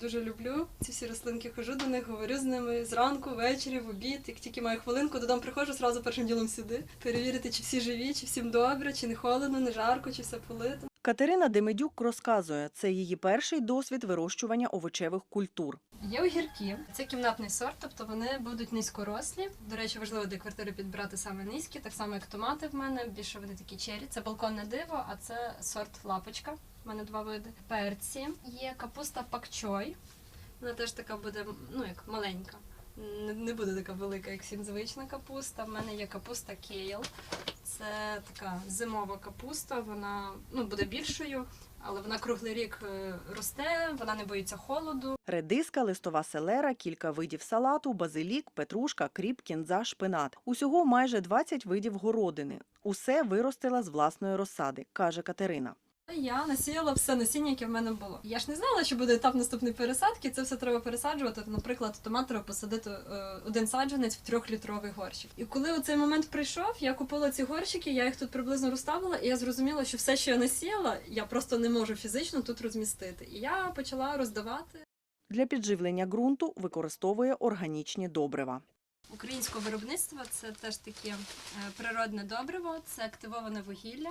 Дуже люблю ці всі рослинки. Хожу до них, говорю з ними зранку, ввечері, в обід. Як тільки маю хвилинку, додому приходжу, зразу першим ділом сюди. Перевірити, чи всі живі, чи всім добре, чи не холодно, не жарко, чи все полито. Катерина Демидюк розказує, це її перший досвід вирощування овочевих культур. Є огірки. Це кімнатний сорт, тобто вони будуть низькорослі. До речі, важливо для квартири підбирати саме низькі, так само як томати в мене. Більше вони такі чері. Це балконне диво, а це сорт лапочка. У мене два види. Перці. Є капуста пакчой. Вона теж така буде, ну як маленька. Не, буде така велика, як всім звична капуста. В мене є капуста кейл. Це така зимова капуста. Вона ну буде більшою, але вона круглий рік е, росте, вона не боїться холоду. Редиска, листова селера, кілька видів салату, базилік, петрушка, кріп, кінза, шпинат. Усього майже 20 видів городини. Усе виростила з власної розсади, каже Катерина. Я насіяла все насіння, яке в мене було. Я ж не знала, що буде етап наступної пересадки. Це все треба пересаджувати. Наприклад, томат треба посадити е, один саджанець в трьохлітровий горщик. І коли цей момент прийшов, я купила ці горщики, я їх тут приблизно розставила, і я зрозуміла, що все, що я насіяла, я просто не можу фізично тут розмістити. І я почала роздавати. Для підживлення ґрунту використовує органічні добрива. Українського виробництва це теж таке е, природне добриво, це активоване вугілля,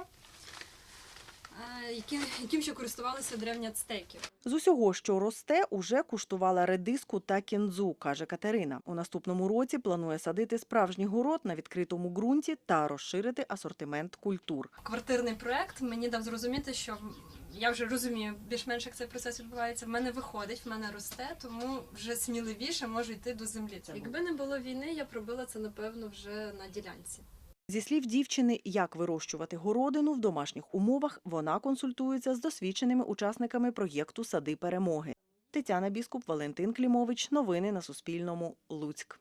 яким, яким ще користувалися древні ацтеки. З усього, що росте, уже куштувала редиску та кінзу, каже Катерина. У наступному році планує садити справжній город на відкритому ґрунті та розширити асортимент культур. Квартирний проект мені дав зрозуміти, що я вже розумію більш-менш, як цей процес відбувається. В мене виходить, в мене росте, тому вже сміливіше можу йти до землі. Якби не було війни, я пробила це напевно вже на ділянці. Зі слів дівчини, як вирощувати городину в домашніх умовах, вона консультується з досвідченими учасниками проєкту Сади перемоги. Тетяна Біскуп, Валентин Клімович. Новини на Суспільному. Луцьк.